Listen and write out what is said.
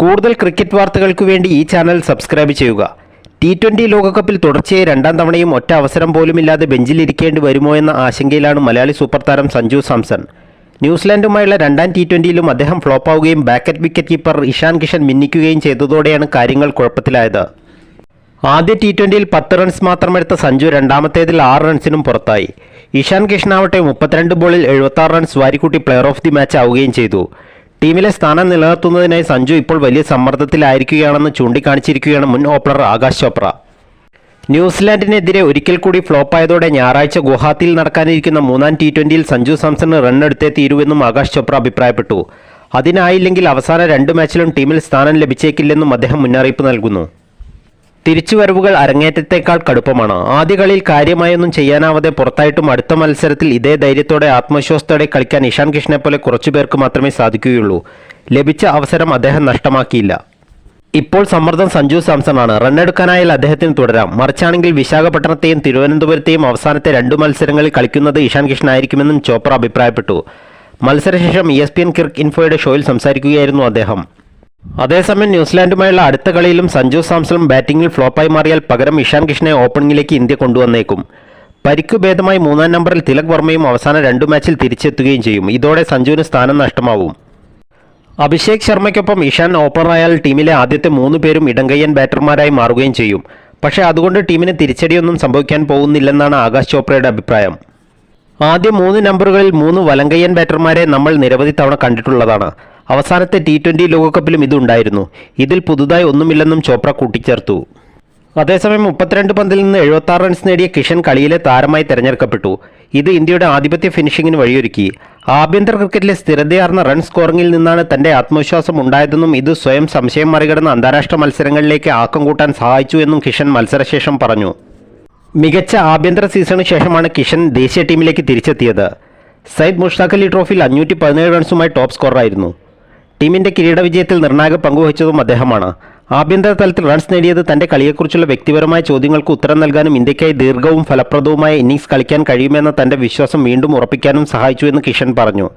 കൂടുതൽ ക്രിക്കറ്റ് വാർത്തകൾക്ക് വേണ്ടി ഈ ചാനൽ സബ്സ്ക്രൈബ് ചെയ്യുക. ടി ട്വന്റി ലോകകപ്പിൽ തുടർച്ചയായി രണ്ടാം തവണയും ഒറ്റ അവസരം പോലുമില്ലാതെ ബെഞ്ചിലിരിക്കേണ്ടി വരുമോ എന്ന ആശങ്കയിലാണ് മലയാളി സൂപ്പർ താരം സഞ്ജു സാംസൺ. ന്യൂസിലാൻഡുമായുള്ള രണ്ടാം ടി ട്വന്റിയിലും അദ്ദേഹം ഫ്ലോപ്പാവുകയും ബാക്കറ്റ് വിക്കറ്റ് കീപ്പർ ഇഷാൻ കിഷൻ മിന്നിക്കുകയും ചെയ്തതോടെയാണ് കാര്യങ്ങൾ കുഴപ്പത്തിലായത്. ആദ്യ ടി ട്വന്റിയിൽ പത്ത് റൺസ് മാത്രമെടുത്ത സഞ്ജു രണ്ടാമത്തേതിൽ ആറ് റൺസിനും പുറത്തായി. ഇഷാൻ കിഷനാവട്ടെ മുപ്പത്തിരണ്ട് ബോളിൽ എഴുപത്താറ് റൺസ് വാരിക്കൂട്ടി പ്ലെയർ ഓഫ് ദി മാച്ച് ആവുകയും ചെയ്തു. ടീമിലെ സ്ഥാനം നിലനിർത്തുന്നതിനായി സഞ്ജു ഇപ്പോൾ വലിയ സമ്മർദ്ദത്തിലായിരിക്കുകയാണെന്ന് ചൂണ്ടിക്കാണിച്ചിരിക്കുകയാണ് മുൻ ഓപ്പണർ ആകാശ് ചോപ്ര. ന്യൂസിലാൻഡിനെതിരെ ഒരിക്കൽ കൂടി ഫ്ലോപ്പായതോടെ ഞായറാഴ്ച ഗുവാഹത്തിയിൽ നടക്കാനിരിക്കുന്ന മൂന്നാം ടി ട്വന്റിയിൽ സഞ്ജു സാംസണ് റണ്ണെടുത്തേ തീരുവെന്നും ആകാശ് ചോപ്ര അഭിപ്രായപ്പെട്ടു. അതിനായില്ലെങ്കിൽ അവസാന രണ്ട് മാച്ചിലും ടീമിൽ സ്ഥാനം ലഭിച്ചേക്കില്ലെന്നും അദ്ദേഹം മുന്നറിയിപ്പ് നൽകുന്നു. തിരിച്ചുവരവുകൾ അരങ്ങേറ്റത്തേക്കാൾ കടുപ്പമാണ്. ആദ്യ കളിയിൽ കാര്യമായൊന്നും ചെയ്യാനാവാതെ പുറത്തായിട്ടും അടുത്ത മത്സരത്തിൽ ഇതേ ധൈര്യത്തോടെ ആത്മവിശ്വാസത്തോടെ കളിക്കാൻ ഇഷാൻ കൃഷ്ണനെ പോലെ കുറച്ചുപേർക്ക് മാത്രമേ സാധിക്കുകയുള്ളൂ. ലഭിച്ച അവസരം അദ്ദേഹം നഷ്ടമാക്കിയില്ല. ഇപ്പോൾ സമ്മർദ്ദം സഞ്ജു സാംസൺ ആണ് റണ്ണെടുക്കാനായാൽ അദ്ദേഹത്തിന് തുടരാം. മറിച്ചാണെങ്കിൽ വിശാഖപട്ടണത്തെയും തിരുവനന്തപുരത്തെയും അവസാനത്തെ രണ്ടു മത്സരങ്ങളിൽ കളിക്കുന്നത് ഇഷാൻ കിഷൻ ആയിരിക്കുമെന്നും ചോപ്ര അഭിപ്രായപ്പെട്ടു. മത്സരശേഷം ഇ എസ് പി എൻ കിർക്ക് ഇൻഫോയുടെ ഷോയിൽ സംസാരിക്കുകയായിരുന്നു അദ്ദേഹം. അതേസമയം ന്യൂസിലാൻഡുമായുള്ള അടുത്ത കളിയിലും സഞ്ജു സാംസണും ബാറ്റിംഗിൽ ഫ്ലോപ്പായി മാറിയാൽ പകരം ഇഷാൻ കിഷനെ ഓപ്പണിംഗിലേക്ക് ഇന്ത്യ കൊണ്ടുവന്നേക്കും. പരിക്കു ഭേദമായി മൂന്നാം നമ്പറിൽ തിലക് വർമ്മയും അവസാന രണ്ടു മാച്ചിൽ തിരിച്ചെത്തുകയും ചെയ്യും. ഇതോടെ സഞ്ജുവിന് സ്ഥാനം നഷ്ടമാവും. അഭിഷേക് ശർമ്മയ്ക്കൊപ്പം ഇഷാൻ ഓപ്പണറായാൽ ടീമിലെ ആദ്യത്തെ മൂന്ന് പേരും ഇടങ്കയ്യൻ ബാറ്റർമാരായി മാറുകയും ചെയ്യും. പക്ഷേ അതുകൊണ്ട് ടീമിന് തിരിച്ചടിയൊന്നും സംഭവിക്കാൻ പോകുന്നില്ലെന്നാണ് ആകാശ് ചോപ്രയുടെ അഭിപ്രായം. ആദ്യ മൂന്ന് നമ്പറുകളിൽ മൂന്ന് വലങ്കയ്യൻ ബാറ്റർമാരെ നമ്മൾ നിരവധി തവണ കണ്ടിട്ടുള്ളതാണ്. അവസാനത്തെ ടി ട്വന്റി ലോകകപ്പിലും ഇതുണ്ടായിരുന്നു. ഇതിൽ പുതുതായി ഒന്നുമില്ലെന്നും ചോപ്ര കൂട്ടിച്ചേർത്തു. അതേസമയം മുപ്പത്തിരണ്ട് പന്തിൽ നിന്ന് എഴുപത്തി റൺസ് നേടിയ കിഷൻ കളിയിലെ താരമായി തെരഞ്ഞെടുക്കപ്പെട്ടു. ഇത് ഇന്ത്യയുടെ ആധിപത്യ ഫിനിഷിംഗിന് വഴിയൊരുക്കി. ആഭ്യന്തര ക്രിക്കറ്റിലെ സ്ഥിരതയാർന്ന റൺ സ്കോറിംഗിൽ നിന്നാണ് തന്റെ ആത്മവിശ്വാസം ഉണ്ടായതെന്നും ഇത് സ്വയം സംശയം മറികടന്ന് അന്താരാഷ്ട്ര മത്സരങ്ങളിലേക്ക് ആക്കം കൂട്ടാൻ സഹായിച്ചു എന്നും കിഷൻ മത്സരശേഷം പറഞ്ഞു. മികച്ച ആഭ്യന്തര സീസണിന് ശേഷമാണ് കിഷൻ ദേശീയ ടീമിലേക്ക് തിരിച്ചെത്തിയത്. സയ്യിദ് മുഷ്താഖ് അലി ട്രോഫിയിൽ അഞ്ഞൂറ്റി പതിനേഴ് റൺസുമായി ടോപ്പ് സ്കോറായിരുന്നു ടീമിന്റെ കിരീട വിജയത്തിൽ നിർണായക പങ്കുവഹിച്ചതും അദ്ദേഹമാണ്. ആഭ്യന്തര തലത്തിൽ റൺസ് നേടിയത് തന്റെ കളിയെക്കുറിച്ചുള്ള വ്യക്തിപരമായ ചോദ്യങ്ങൾക്ക് ഉത്തരം നൽകാനും ഇന്ത്യക്കായി ദീർഘവും ഫലപ്രദവുമായ ഇന്നിംഗ്സ് കളിക്കാൻ കഴിയുമെന്ന തന്റെ വിശ്വാസം വീണ്ടും ഉറപ്പിക്കാനും സഹായിച്ചു എന്ന് കിഷൻ പറഞ്ഞു.